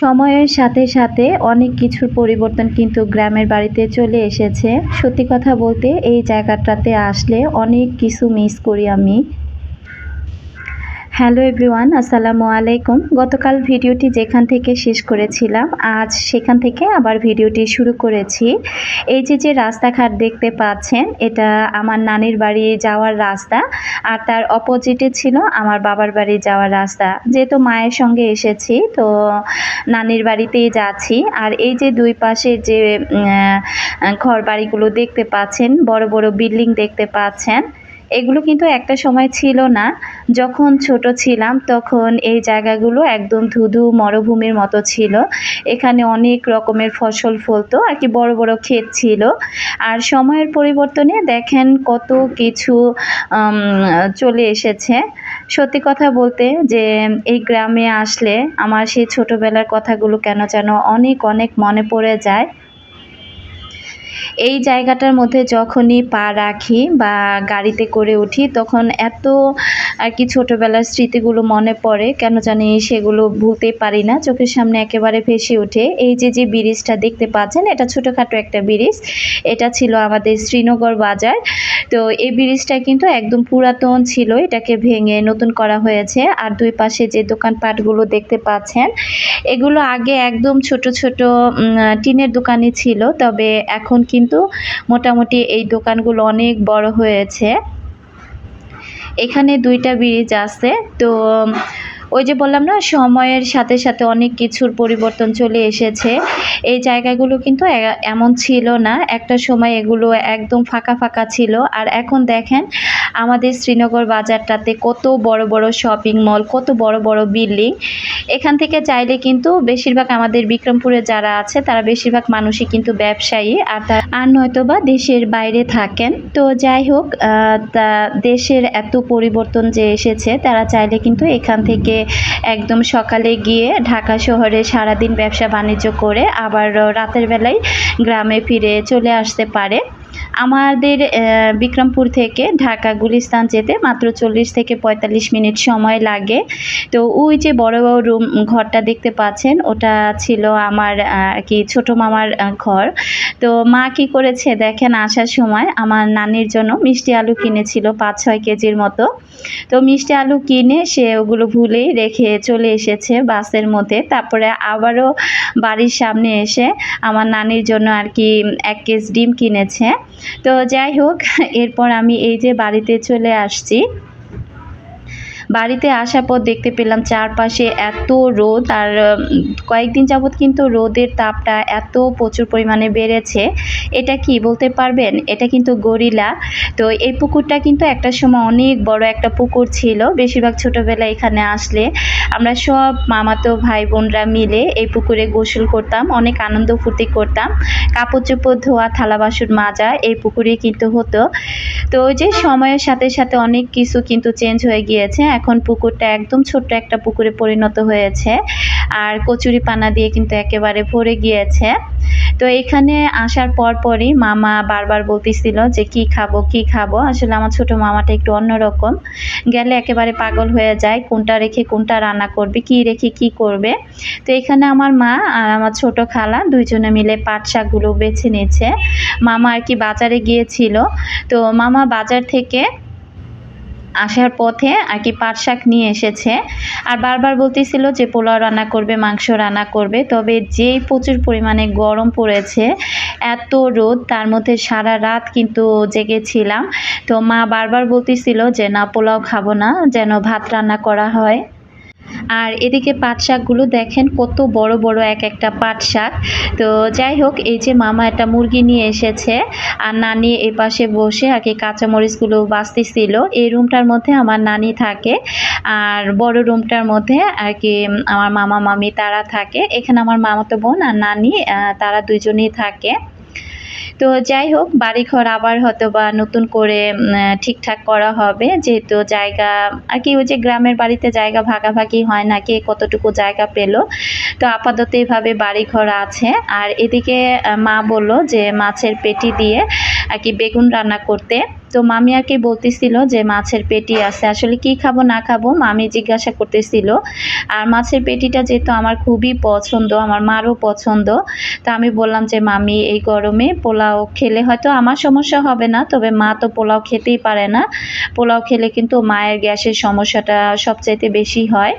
সময়ের সাথে সাথে অনেক কিছুর পরিবর্তন কিন্তু গ্রামের বাড়িতে চলে এসেছে। সত্যি কথা বলতে এই জায়গাটাতে আসলে অনেক কিছু মিস করি আমি। হ্যালো এভরিওয়ান, আসসালামু আলাইকুম। গতকাল ভিডিওটি যেখান থেকে শেষ করেছিলাম, আজ সেখান থেকে আবার ভিডিওটি শুরু করেছি। এই যে যে রাস্তাঘাট দেখতে পাচ্ছেন, এটা আমার নানির বাড়ি যাওয়ার রাস্তা, আর তার অপোজিটে ছিল আমার বাবার বাড়ি যাওয়ার রাস্তা। যেহেতু মায়ের সঙ্গে এসেছি, তো নানির বাড়িতেই যাচ্ছি। আর এই যে, দুই পাশে যে ঘর বাড়িগুলো দেখতে পাচ্ছেন, বড় বড় বিল্ডিং দেখতে পাচ্ছেন এগুলো কিন্তু একটা সময় ছিল না। যখন ছোট ছিলাম তখন এই জায়গাগুলো একদম ধুধু মরুভূমির মতো ছিল। এখানে অনেক রকমের ফসল ফলতো, আর কি বড় বড় ক্ষেত ছিল। আর সময়ের পরিবর্তনে দেখেন কত কিছু চলে এসেছে। সত্যি কথা বলতে যে এই গ্রামে আসলে আমার সেই ছোটোবেলার কথাগুলো কেন যেন অনেক অনেক মনে পড়ে যায়। এই জায়গাটার মধ্যে যখনই পা রাখি বা গাড়িতে করে উঠি তখন এত আর কি ছোটোবেলার স্মৃতিগুলো মনে পড়ে, কেন জানি সেগুলো ভুলতে পারি না। চোখের সামনে একেবারে ভেসে ওঠে। এই যে যে ব্রিজটা দেখতে পাচ্ছেন, এটা ছোটোখাটো একটা ব্রিজ। এটা ছিল আমাদের শ্রীনগর বাজার। তো এই ব্রিজটা কিন্তু একদম পুরাতন ছিল, এটাকে ভেঙে নতুন করা হয়েছে। আর দুই পাশে যে দোকানপাটগুলো দেখতে পাচ্ছেন, এগুলো আগে একদম ছোট ছোট টিনের দোকানই ছিল। তবে এখন কিন্তু মোটামুটি এই দোকানগুলো অনেক বড় হয়েছে। এখানে দুইটা ব্রিজ আছে। তো ওই যে বললাম না, সময়ের সাথে সাথে অনেক কিছুর পরিবর্তন চলে এসেছে। এই জায়গাগুলো কিন্তু এমন ছিল না। একটা সময় এগুলো একদম ফাঁকা ফাঁকা ছিল। আর এখন দেখেন, আমাদের শ্রীনগর বাজারটাতে কত বড় বড় শপিং মল কত বড় বড় বিল্ডিং এখান থেকে চাইলে কিন্তু বেশিরভাগ আমাদের বিক্রমপুরে যারা আছে, তারা বেশিরভাগ মানুষই কিন্তু ব্যবসায়ী। আর তার, আর নয়তো বা দেশের বাইরে থাকেন। তো যাই হোক দেশের এত পরিবর্তন যে এসেছে, তারা চাইলে কিন্তু এখান থেকে একদম সকালে গিয়ে ঢাকা শহরে সারাদিন ব্যবসা বাণিজ্য করে আবার রাতের বেলায় গ্রামে ফিরে চলে আসতে পারে। আমাদের বিক্রমপুর থেকে ঢাকা গুলিস্তান যেতে মাত্র চল্লিশ থেকে পঁয়তাল্লিশ মিনিট সময় লাগে। তো ওই যে বড় বড় রুম ঘরটা দেখতে পাচ্ছেন, ওটা ছিল আমার কি ছোট মামার ঘর। তো মা কি করেছে দেখেন আসার সময়, আমার নানির জন্য মিষ্টি আলু কিনেছিল পাঁচ ছয় কেজির মতো। তো মিষ্টি আলু কিনে সে ওগুলো ভুলেই রেখে চলে এসেছে বাসের মধ্যে। তারপরে আবারও বাড়ির সামনে এসে আমার নানির জন্য আর কি এক কেজি ডিম কিনেছে। তো যাই হোক এরপর আমি এই যে বাড়িতে চলে আসছি। বাড়িতে আসার পর দেখতে পেলাম চারপাশে এত রোদ আর কয়েকদিন যাবৎ কিন্তু রোদের তাপটা এত প্রচুর পরিমাণে বেড়েছে। এটা কি বলতে পারবেন? এটা কিন্তু গরিলা। তো এই পুকুরটা কিন্তু একটা সময় অনেক বড় একটা পুকুর ছিল। বেশিরভাগ ছোটোবেলায় এখানে আসলে আমরা সব মামাতো ভাই বোনরা মিলে এই পুকুরে গোসল করতাম, অনেক আনন্দ ফুর্তি করতাম। কাপড় চোপড় ধোয়া, থালা বাসন মাজা, এই পুকুরে কিন্তু হতো। তো ওই যে সময়ের সাথে সাথে অনেক কিছু কিন্তু চেঞ্জ হয়ে গিয়েছে। এখন পুকুরটা একদম ছোট্ট একটা পুকুরে পরিণত হয়েছে। আর কচুরি পানা দিয়ে কিন্তু একেবারে ভরে গিয়েছে। তো এখানে আসার পর পরই মামা বারবার বলতেছিল যে, কি খাব কি খাব? আসলে আমার ছোট মামাটা একটু অন্যরকম। গেলে একেবারে পাগল হয়ে যায়, কোনটা রেখে কোনটা রান্না করবে, কি রেখে কি করবে। তো এখানে আমার মা আর আমার ছোট খালা দুইজনে মিলে পাট শাকগুলো বেছে নিয়েছে। মামা আর কি বাজারে গিয়েছিল। তো মামা বাজার থেকে আসার পথে আর কি পাট শাক নিয়ে এসেছে। আর বারবার বলতেছিল যে পোলাও রান্না করবে, মাংস রান্না করবে। তবে যেই প্রচুর পরিমাণে গরম পড়েছে, এত রোদ, তার মধ্যে সারা রাত কিন্তু জেগেছিলাম তো মা বারবার বলতেছিল যে, না, পোলাও খাব না, যেন ভাত রান্না করা হয়। আর এদিকে পাট শাকগুলো দেখেন, কত বড় বড় এক একটা পাট শাক তো যাই হোক, এই যে মামা একটা মুরগি নিয়ে এসেছে, আর নানি এই পাশে বসে আর কি কাঁচামরিচগুলো বাঁচতেছিল। এই রুমটার মধ্যে আমার নানি থাকে, আর বড় রুমটার মধ্যে আর কি আমার মামা, মামি তারা থাকে। এখানে আমার মামাতো বোন আর নানি তারা দুজনেই থাকে। তো যাই হোক, বাড়িঘর আবার হয়তো বা নতুন করে ঠিকঠাক করা হবে। যেহেতু জায়গা, আর কি ওই যে গ্রামের বাড়িতে জায়গা ভাগাভাগি হয় না, কে কতটুকু জায়গা পেল। তো আপাতত এইভাবে বাড়িঘর আছে। আর এদিকে মা বলল যে মাছের পেটি দিয়ে, আর কি বেগুন রান্না করতে। তো মামি আর কি বলতেছিল যে মাছের পেটি আছে, আসলে কি খাব না খাব মামি জিজ্ঞাসা করতেছিল। আর মাছের পেটিটা যেহেতু আমার খুবই পছন্দ, আমার মারও পছন্দ, তো আমি বললাম যে মামি এই গরমে পোলাও খেলে হয়তো আমার সমস্যা হবে না, তবে মা তো পোলাও খেতেই পারে না। পোলাও খেলে কিন্তু মায়ের গ্যাসের সমস্যাটা সবচাইতে বেশি হয়।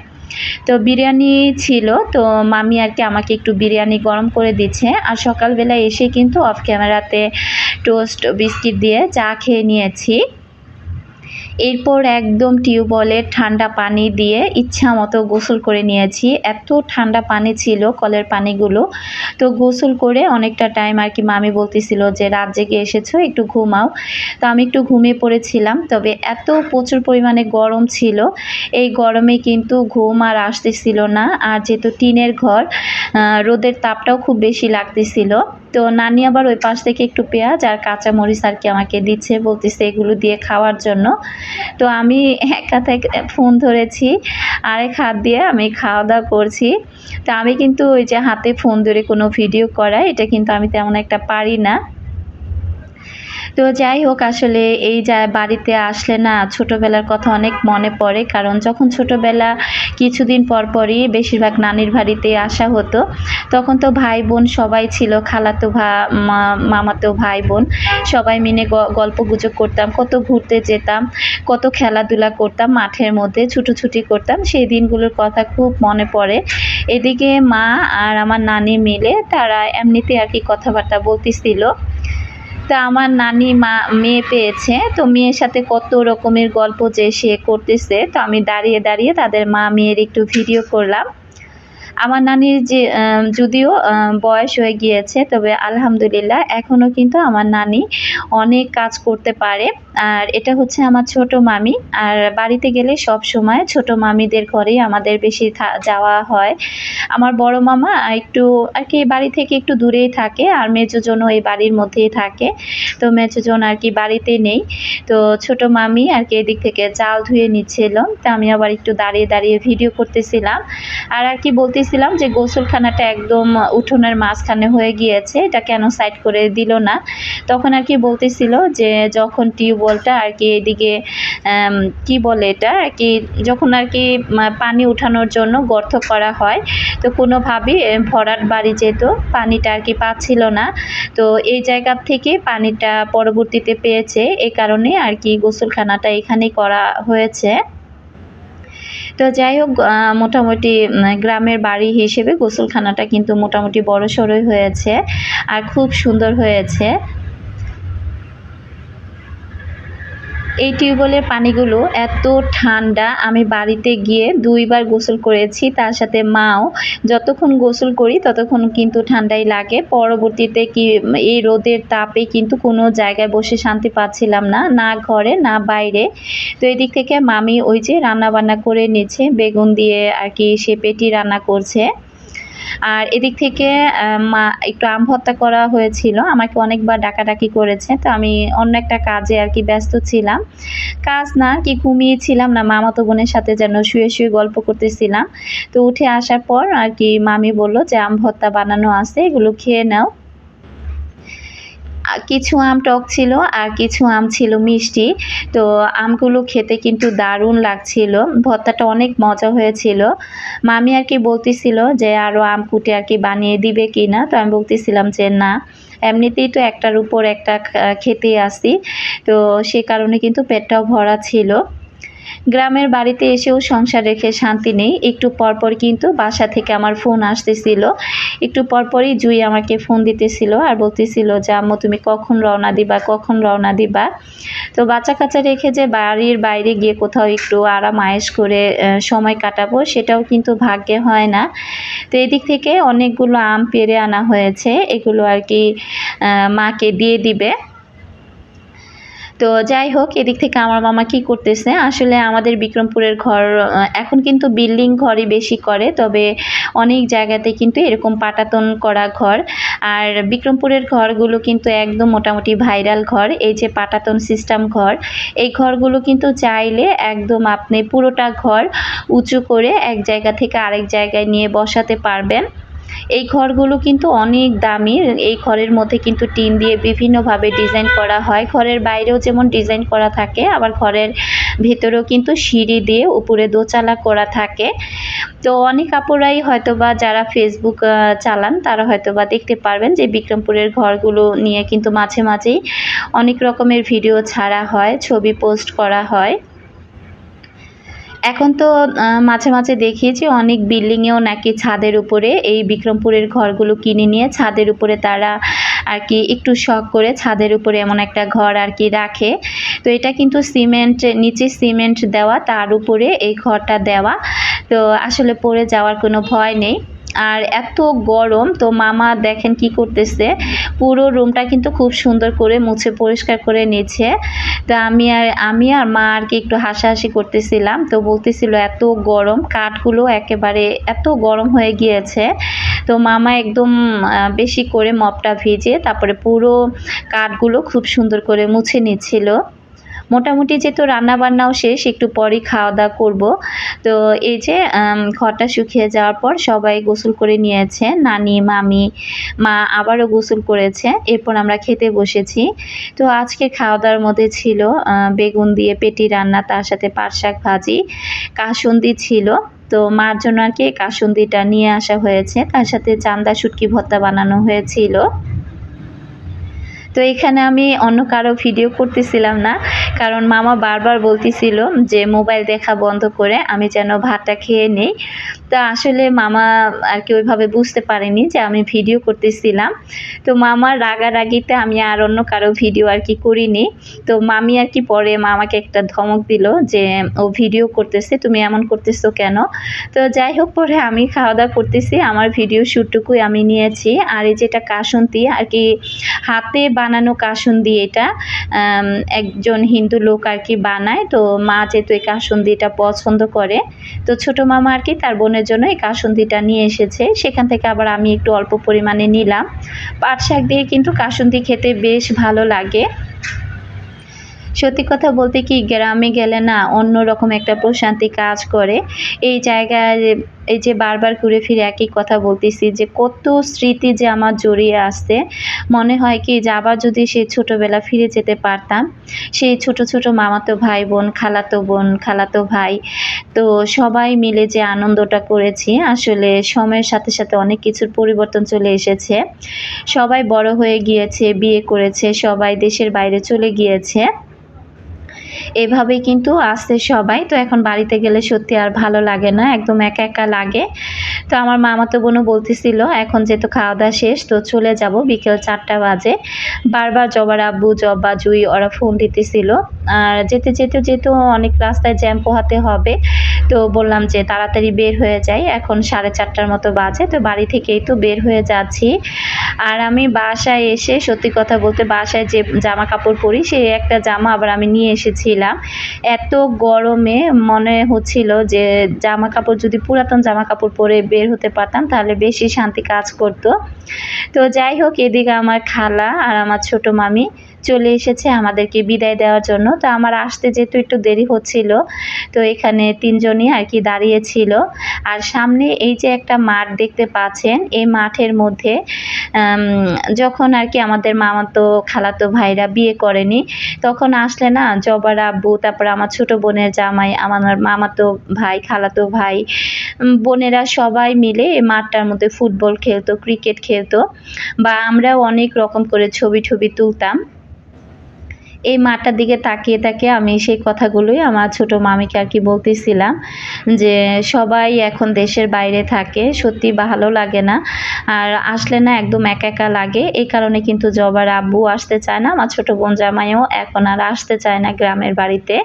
তো বিরিয়ানি ছিল, তো মামি আর কি আমাকে একটু বিরিয়ানি গরম করে দিচ্ছে। আর সকালবেলা এসে কিন্তু অফ ক্যামেরাতে টোস্ট বিস্কিট দিয়ে চা খেয়ে নিয়েছি। এরপর একদম টিউবওয়েলের ঠান্ডা পানি দিয়ে ইচ্ছা মতো গোসল করে নিয়েছি। এত ঠান্ডা পানি ছিল কলের পানিগুলো। তো গোসল করে অনেকটা টাইম আর কি মামি বলতেছিল যে, রাত জেগে এসেছ, একটু ঘুমাও। তো আমি একটু ঘুমিয়ে পড়েছিলাম। তবে এত প্রচুর পরিমাণে গরম ছিল। এই গরমে কিন্তু ঘুম আর আসতেছিল না। আর যেহেতু টিনের ঘর রোদের তাপটাও খুব বেশি লাগতেছিল। তো নানি আবার ওই পাশ থেকে একটু পেঁয়াজ আর কাঁচা মরিচ আর কি আমাকে দিচ্ছে, বলতেছে এগুলো দিয়ে খাওয়ার জন্য। তো আমি এক হাতে ফোন ধরেছি, আরেক হাত দিয়ে আমি খাওয়া দাওয়া করছি। তো আমি কিন্তু ওই যে হাতে ফোন ধরে কোনো ভিডিও করা এটা কিন্তু আমি তেমন একটা পারি না। তো যাই হোক, আসলে এই যা বাড়িতে আসলে না, ছোটোবেলার কথা অনেক মনে পড়ে। কারণ যখন ছোটোবেলা কিছুদিন পর পরই বেশিরভাগ নানির বাড়িতে আসা হতো, তখন তো ভাই বোন সবাই ছিল, খালাতো ভা মামাতো ভাই বোন। সবাই মিলে গল্প গুজব করতাম, কত ঘুরতে যেতাম, কত খেলাধুলা করতাম, মাঠের মধ্যে ছুটোছুটি করতাম। সেই দিনগুলোর কথা খুব মনে পড়ে। এদিকে মা আর আমার নানি মিলে তারা এমনিতে আর কি কথাবার্তা বলতেছিল। তা আমার নানি মা, মেয়ে পেয়েছে, তো মেয়ের সাথে কত রকমের গল্প যে সে করতেছে, তো আমি দাঁড়িয়ে দাঁড়িয়ে তাদের মা মেয়ের একটু ভিডিও করলাম। আমার নানির যে যদিও বয়স হয়ে গিয়েছে, তবে আলহামদুলিল্লাহ এখনও কিন্তু আমার নানি অনেক কাজ করতে পারে। আর এটা হচ্ছে আমার ছোট মামি। আর বাড়িতে গেলে সব সময় ছোট মামিদের ঘরেই আমাদের বেশি যাওয়া হয়। আমার বড় মামা একটু, আর কি, বাড়ি থেকে একটু দূরেই থাকে, আর মেজোজনও এই বাড়ির মধ্যেই থাকে। তো মেজোজন আর কি বাড়িতে নেই। তো ছোট মামি আর কি এদিক থেকে চাল ধুয়ে নিচ্ছিল। তো আমি আবার একটু দাঁড়িয়ে দাঁড়িয়ে ভিডিও করতেছিলাম। আর আর কি বলতেছিলাম যে গোসলখানাটা একদম উঠোনের মাঝখানে হয়ে গিয়েছে, এটা কেন সাইড করে দিল না? তখন আর কি বলতেছিল যে যখন টিউবওয়েলটা আর কি এদিকে কি বলে এটা, আর কি যখন আর কি পানি উঠানোর জন্য গর্ত করা হয়, তো কোনোভাবেই ভরাট বাড়ি যেত পানিটা আর কি পাচ্ছিল না, তো এই জায়গা থেকে পানিটা পরবর্তীতে পেয়েছে, এ কারণে আর কি গোসলখানাটা এখানেই করা হয়েছে। তো যাই হোক মোটামুটি গ্রামের বাড়ি হিসেবে গোসলখানাটা কিন্তু মোটামুটি বড় সড়োই হয়েছে আর খুব সুন্দর হয়েছে। এই টিউবওয়েলের পানিগুলো এত ঠান্ডা, আমি বাড়িতে গিয়ে দুইবার গোসল করেছি, তার সাথে মাও। যতক্ষণ গোসল করি, ততক্ষণ কিন্তু ঠান্ডাই লাগে। পরবর্তীতে কি, এই রোদের তাপে কিন্তু কোনো জায়গায় বসে শান্তি পাচ্ছিলাম না না ঘরে, না বাইরে। তো এদিক থেকে মামি ওই যে রান্না বান্না করে নিচ্ছে, বেগুন দিয়ে আর কি সে পেটি রান্না করছে। আর এদিক থেকে মা একটু আম হত্যা করা হয়েছিল। আমাকে অনেকবার ডাকাডাকি করেছে, তো আমি অন্য একটা কাজে আর কি ব্যস্ত ছিলাম। কাজ না, কি ঘুমিয়েছিলাম না, মামাতো বোনের সাথে যেন শুয়ে শুয়ে গল্প করতেছিলাম। তো উঠে আসার পর আর কি মামি বলল যে, আম ভর্তা বানানো আছে, এগুলো খেয়ে নাও। কিছু আম টক ছিল আর কিছু আম ছিল মিষ্টি। তো আমগুলো খেতে কিন্তু দারুণ লাগছিল। ভর্তাটা অনেক মজা হয়েছিল। মামি আর কি বলতেছিল যে আরও আম কুটে আর কি বানিয়ে দিবে কি না তো আমি বলতেছিলাম যে না, এমনিতেই তো একটার উপর একটা খেতে আসি। তো সে কারণে কিন্তু পেটটাও ভরা ছিল। গ্রামের বাড়িতে এসেও সংসার রেখে শান্তি নেই। একটু পরপর কিন্তু বাসা থেকে আমার ফোন আসতেছিল। একটু পরপরই জুই আমাকে ফোন দিতেছিল আর বলতেছিল যে, আম্মু, তুমি কখন রওনা দিবা? কখন রওনা দিবা? তো বাচ্চা কাচ্চা রেখে যে বাড়ির বাইরে গিয়ে কোথাও একটু আরাম, আয়েস করে সময় কাটাবো, সেটাও কিন্তু ভাগ্যে হয় না। তো এদিক থেকে অনেকগুলো আম পেরে আনা হয়েছে। এগুলো আর কি মাকে দিয়ে দিবে। তো যাই হোক, এদিক থেকে আমার মামা কি করতেছে? আসলে আমাদের বিক্রমপুরের ঘর এখন কিন্তু বিল্ডিং ঘরই বেশি করে, তবে অনেক জায়গাতে কিন্তু এরকম পাটাতন করা ঘর। আর বিক্রমপুরের ঘরগুলো কিন্তু একদম মোটামুটি ভাইরাল ঘর, এই যে পাটাতন সিস্টেম ঘর। এই ঘরগুলো কিন্তু চাইলে একদম আপনি পুরোটা ঘর উঁচু করে এক জায়গা থেকে আরেক জায়গায় নিয়ে বসাতে পারবেন। এই ঘরগুলো কিন্তু অনেক দামি। এই ঘরের মধ্যে কিন্তু টিন দিয়ে বিভিন্নভাবে ডিজাইন করা হয়। ঘরের বাইরেও যেমন ডিজাইন করা থাকে, আবার ঘরের ভেতরেও কিন্তু সিঁড়ি দিয়ে উপরে দোচালা করা থাকে। তো অনেক আপুরাই হয়তো বা যারা ফেসবুক চালান, তারা হয়তো বা দেখতে পারবেন যে বিক্রমপুরের ঘরগুলো নিয়ে কিন্তু মাঝে মাঝেই অনেক রকমের ভিডিও ছাড়া হয়, ছবি পোস্ট করা হয়। এখন তো মাঝে মাঝে দেখিয়েছি অনেক বিল্ডিংয়েও নাকি ছাদের উপরে এই বিক্রমপুরের ঘরগুলো কিনে নিয়ে ছাদের উপরে তারা আর কি একটু শখ করে ছাদের উপরে এমন একটা ঘর আর কি রাখে। তো এটা কিন্তু সিমেন্ট, নিচে সিমেন্ট দেওয়া, তার উপরে এই ঘরটা দেওয়া। তো আসলে পড়ে যাওয়ার কোনো ভয় নেই। আর এত গরম, তো মামা দেখেন কি করতেছে। পুরো রুমটা কিন্তু খুব সুন্দর করে মুছে, পরিষ্কার করে নিচ্ছে। তো আমি আর আমি আর মা আর কি একটু হাসাহাসি করতেছিলাম। তো বলতেছিল, এত গরম, কাঠগুলো একেবারে এত গরম হয়ে গিয়েছে। তো মামা একদম বেশি করে মপটা ভিজে তারপরে পুরো কাঠগুলো খুব সুন্দর করে মুছে নিচ্ছিল। মোটামুটি যেহেতু রান্নাবান্নাও শেষ, একটু পরই খাওয়া দাওয়া করব। তো এই যে ঘরটা শুকিয়ে যাওয়ার পর সবাই গোসল করে নিয়েছে। নানি, মামি, মা আবারও গোসল করেছে। এরপর আমরা খেতে বসেছি। তো আজকে খাওয়া দাওয়ার মধ্যে ছিল বেগুন দিয়ে পেটি রান্না, তার সাথে পাট শাক ভাজি, কাসুন্দি ছিল। তো মার জন্য আর কি কাসুন্দিটা নিয়ে আসা হয়েছে। তার সাথে চান্দা শুটকি ভর্তা বানানো হয়েছিল। তো এখানে আমি অন্য কারও ভিডিও করতেছিলাম না, কারণ মামা বারবার বলতেছিল যে মোবাইল দেখা বন্ধ করে আমি যেন ভাতটা খেয়ে নেই। তো আসলে মামা আর কি ওইভাবে বুঝতে পারেনি যে আমি ভিডিও করতেছিলাম। তো মামার রাগারাগিতে আমি আর অন্য কারও ভিডিও আর কি করিনি। তো মামি আর কি পরে মামাকে একটা ধমক দিল যে, ও ভিডিও করতেছে, তুমি এমন করতেছো কেন? তো যাই হোক, পরে আমি খাওয়া দাওয়া করতেছি, আমার ভিডিও শ্যুটটুকুই আমি নিয়েছি। আর এই যেটা কাসন্তি আর কি হাতে বানানো কাসুন দিয়ে এটা একজন হিন্দু লোক আর কি বানায়, তো মা যেহেতু এই কাসুন্দিটা পছন্দ করে, তো ছোট মামা আর কি তার বোনের জন্য এই কাসুন্দিটা নিয়ে এসেছে, সেখান থেকে আবার আমি একটু অল্প পরিমাণে নিলাম। পাট শাক দিয়ে কিন্তু কাসুন্দি খেতে বেশ ভালো লাগে। সত্যি কথা বলতে কি, গ্রামে গেলে না অন্য রকম একটা প্রশান্তি কাজ করে। এই জায়গায় এই যে বারবার ঘুরে ফিরে একই কথা বলতেছি যে, কত স্মৃতি যে আমার জড়িয়ে আসছে। মনে হয় কি, যে আবার যদি সেই ছোটোবেলা ফিরে যেতে পারতাম, সেই ছোট ছোট মামাতো ভাই বোন, খালাতো বোন, খালাতো ভাই, তো সবাই মিলে যে আনন্দটা করেছি, আসলে সময়ের সাথে সাথে অনেক কিছুর পরিবর্তন চলে এসেছে। সবাই বড় হয়ে গিয়েছে, বিয়ে করেছে, সবাই দেশের বাইরে চলে গিয়েছে। এভাবেই কিন্তু আসছে সবাই। তো এখন বাড়িতে গেলে সত্যি আর ভালো লাগে না, একদম একা একা লাগে। তো আমার মামাতো বোনও বলতেছিল, এখন যেহেতু খাওয়া দাওয়া শেষ, তো চলে যাব বিকেল চারটা বাজে। বারবার জবার আব্বু, জব্বা, জুই ওরা ফোন দিতেছিল। আর যেতে যেতে, যেহেতু অনেক রাস্তায় জ্যাম পোহাতে হবে, তো বললাম যে তাড়াতাড়ি বের হয়ে যাই। এখন সাড়ে চারটার মতো বাজে, তো বাড়ি থেকেই তো বের হয়ে যাচ্ছি। আর আমি বাসায় এসে সত্যি কথা বলতে বাসায় যে জামা কাপড় পরি সেই একটা জামা আবার আমি নিয়ে এসেছিলাম এত গরমে মনে হচ্ছিল যে জামা কাপড় যদি পুরাতন জামা কাপড় পরে বের হতে পারতাম, তাহলে বেশি শান্তি কাজ করতো। তো যাই হোক, এদিকে আমার খালা আর আমার ছোট মামি চলে এসেছে আমাদেরকে বিদায় দেওয়ার জন্য। তো আমার আসতে যেহেতু একটু দেরি হচ্ছিল, তো এখানে তিনজনই আর কি দাঁড়িয়েছিল আর সামনে এই যে একটা মাঠ দেখতে পাচ্ছেন, এই মাঠের মধ্যে যখন আর কি আমাদের মামাতো, খালাতো ভাইরা বিয়ে করেনি, তখন আসলে না, জবার আব্বু, তারপর আমার ছোট বোনের জামাই, আমার মামাতো ভাই, খালাতো ভাই বোনেরা সবাই মিলে এই মাঠটার মধ্যে ফুটবল খেলতো, ক্রিকেট খেলতো, বা আমরাও অনেক রকম করে ছবি ছবি তুলতাম। এই মাঠটার দিকে তাকিয়ে তাকিয়ে আমি সেই কথাগুলোই আমার ছোট মামিকে আর কি বলতেছিলাম যে সবাই এখন দেশের বাইরে থাকে, সত্যি ভালো লাগে না। আর আসলে না একদম একা একা লাগে। এই কারণে কিন্তু জবার আব্বু আসতে চায় না, আমার ছোট বোন জামাইও এখন আর আসতে চায় না গ্রামের বাড়িতে।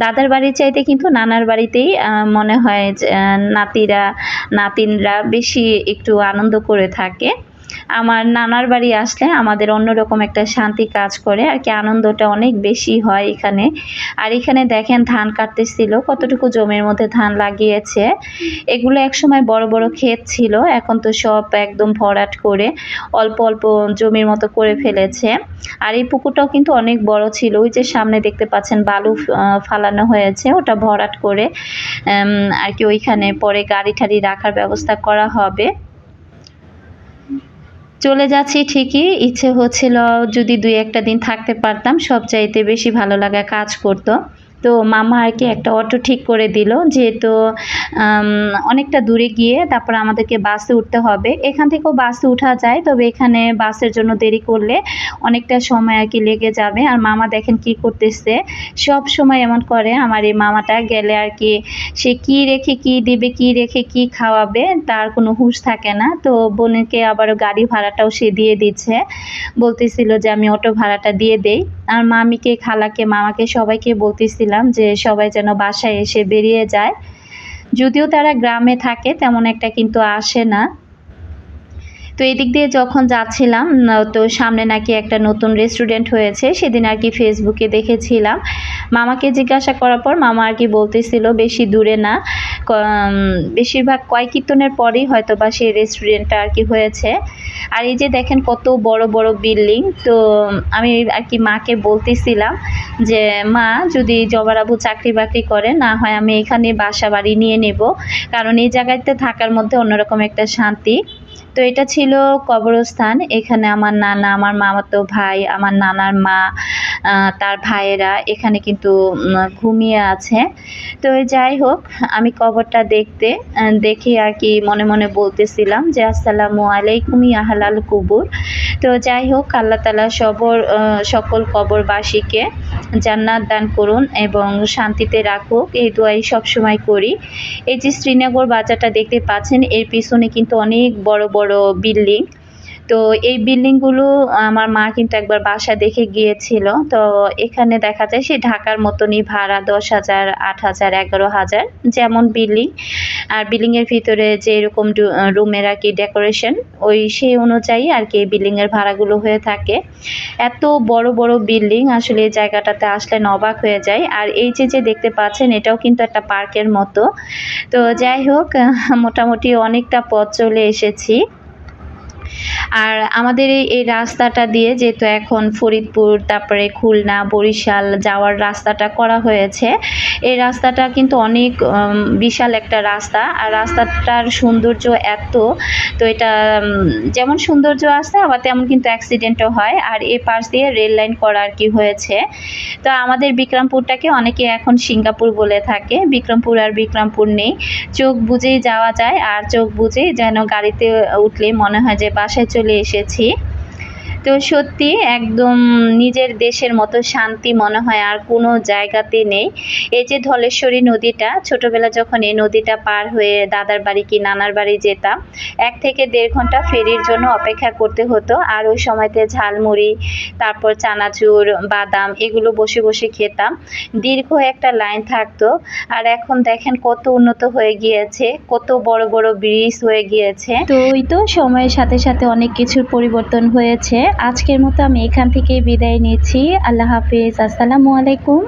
দাদার বাড়ির চাইতে কিন্তু নানার বাড়িতেই মনে হয় নাতিরা, নাতিনরা বেশি একটু আনন্দ করে থাকে। আমার নানার বাড়ি আসলে আমাদের অন্যরকম একটা শান্তি কাজ করে, আর কি আনন্দটা অনেক বেশি হয় এখানে। আর এখানে দেখেন ধান কাটতেছিল, কতটুকু জমির মধ্যে ধান লাগিয়েছে। এগুলো একসময় বড় বড় ক্ষেত ছিল, এখন তো সব একদম ভরাট করে অল্প অল্প জমির মতো করে ফেলেছে। আর এই পুকুরটাও কিন্তু অনেক বড় ছিল, ওই যে সামনে দেখতে পাচ্ছেন বালু ফালানো হয়েছে, ওটা ভরাট করে আর কি ওইখানে পরে গাড়ি ঠাড়ি রাখার ব্যবস্থা করা হবে। চলে যাচ্ছি ঠিকই। ইচ্ছে হচ্ছিল যদি দুই একটা দিন থাকতে পারতাম, সব চাইতে বেশি ভালো লাগা কাজ করতো। তো মামা আর কি একটা অটো ঠিক করে দিল যেহেতু অনেকটা দূরে গিয়ে তারপর আমাদেরকে বাসে উঠতে হবে। এখান থেকেও বাসে উঠা যায়, তবে এখানে বাসের জন্য দেরি করলে অনেকটা সময় আর কি লেগে যাবে। আর মামা দেখেন কি করতেছে, সব সময় এমন করে, আমার এই মামাটা গেলে আর কি সে কি রেখে কি দিবে, কি রেখে কি খাওয়াবে তার কোনো হুঁশ থাকে না। তো বোনকে আবার গাড়ি ভাড়াটাও সে দিয়ে দিচ্ছে। বলতেছিল যে আমি অটো ভাড়াটা দিয়ে দেই। আর মামিকে, খালাকে, মামাকে সবাইকে বলতেছিলাম যে সবাই যেন বাসায় এসে বেরিয়ে যায়। যদিও তারা গ্রামে থাকে, তেমন একটা কিন্তু আসে না। তো এদিক দিয়ে যখন যাচ্ছিলাম তো সামনে নাকি একটা নতুন রেস্টুরেন্ট হয়েছে, সেদিন আর কি ফেসবুকে দেখেছিলাম। মামাকে জিজ্ঞাসা করার পর মামা আর কি বলতেছিল, বেশি দূরে না বেশিরভাগ কয় কীর্তনের পরেই হয়তো বা সেই রেস্টুরেন্টটা আর কি হয়েছে। আর এই যে দেখেন কত বড় বড় বিল্ডিং তো আমি আর কি মাকে বলতেছিলাম যে, মা, যদি জবারাবু চাকরি বাকরি করে, না হয় আমি এখানে বাসা বাড়ি নিয়ে নেব। কারণ এই জায়গাতে থাকার মধ্যে অন্যরকম একটা শান্তি। তো এটা ছিল কবরস্থান। এখানে আমার নানা, আমার মামাতো ভাই, আমার নানার মা তার ভাইয়েরা এখানে কিন্তু ঘুমিয়ে আছে। তো যাই হোক, আমি কবরটা দেখতে দেখে আর কি মনে মনে বলতেছিলাম যে, আসসালামু আলাইকুম ইয়াহালাল কুবুর। তো যাই হোক, আল্লাহ তালা সবর সকল কবরবাসীকে জান্নাত দান করুন এবং শান্তিতে রাখুক। এই দোয়াই সবসময় করি। এই যে শ্রীনগর বাজারটা দেখতে পাচ্ছেন, এর পিছনে কিন্তু অনেক বড় বড় বিল্ডিং তো এই বিল্ডিংগুলো আমার মা কিন্তু একবার বাসা দেখে গিয়েছিল। তো এখানে দেখা যায় সে ঢাকার মতনই ভাড়া দশ হাজার, আট হাজার, এগারো হাজার যেমন বিল্ডিং আর বিল্ডিংয়ের ভিতরে যে এরকম রুমের আর কি ডেকোরেশন ওই সেই অনুযায়ী আর কি এই বিল্ডিংয়ের ভাড়াগুলো হয়ে থাকে। এত বড় বড় বিল্ডিং আসলে এই জায়গাটাতে আসলে অবাক হয়ে যায়। আর এই যে যে দেখতে পাচ্ছেন এটাও কিন্তু একটা পার্কের মতো। তো যাই হোক, মোটামুটি অনেকটা পথ চলে এসেছি। আর আমাদের এই রাস্তাটা দিয়ে যেহেতু এখন ফরিদপুর, তারপরে খুলনা, বরিশাল যাওয়ার রাস্তাটা করা হয়েছে, এই রাস্তাটা কিন্তু অনেক বিশাল একটা রাস্তা। আর রাস্তাটার সৌন্দর্য এত, তো এটা যেমন সৌন্দর্য আছে, আবার তেমন কিন্তু অ্যাক্সিডেন্টও হয়। আর এ পাশ দিয়ে রেল লাইন করা আর কি হয়েছে। তো আমাদের বিক্রমপুরটাকে অনেকে এখন সিঙ্গাপুর বলে থাকে। বিক্রমপুর আর বিক্রমপুর নেই। চোখ বুঝেই যাওয়া যায়, আর চোখ বুঝেই যেন গাড়িতে উঠলে মনে হয় যে বাসায় চলে এসেছি। তো সত্যি একদম নিজের দেশের মতো শান্তি মনে হয় আর কোনো জায়গাতে নেই। এই যে ধলেশ্বরী নদীটা, ছোটবেলা যখন এই নদীটা পার হয়ে দাদার বাড়ি কি নানার বাড়ি যেতাম, এক থেকে দেড় ঘণ্টা ফেরির জন্য অপেক্ষা করতে হতো। আর ওই সময়তে ঝালমুড়ি, তারপর চানাচুর, বাদাম এগুলো বসে বসে খেতাম। দীর্ঘ একটা লাইন থাকতো। আর এখন দেখেন কত উন্নত হয়ে গিয়েছে, কত বড় বড় ব্রিজ হয়ে গিয়েছে। তো ওই তো সময়ের সাথে সাথে অনেক কিছুর পরিবর্তন হয়েছে। আজকের মতো আমি এখান থেকে বিদায় নিচ্ছি। আল্লাহ হাফিজ। আসসালামু আলাইকুম।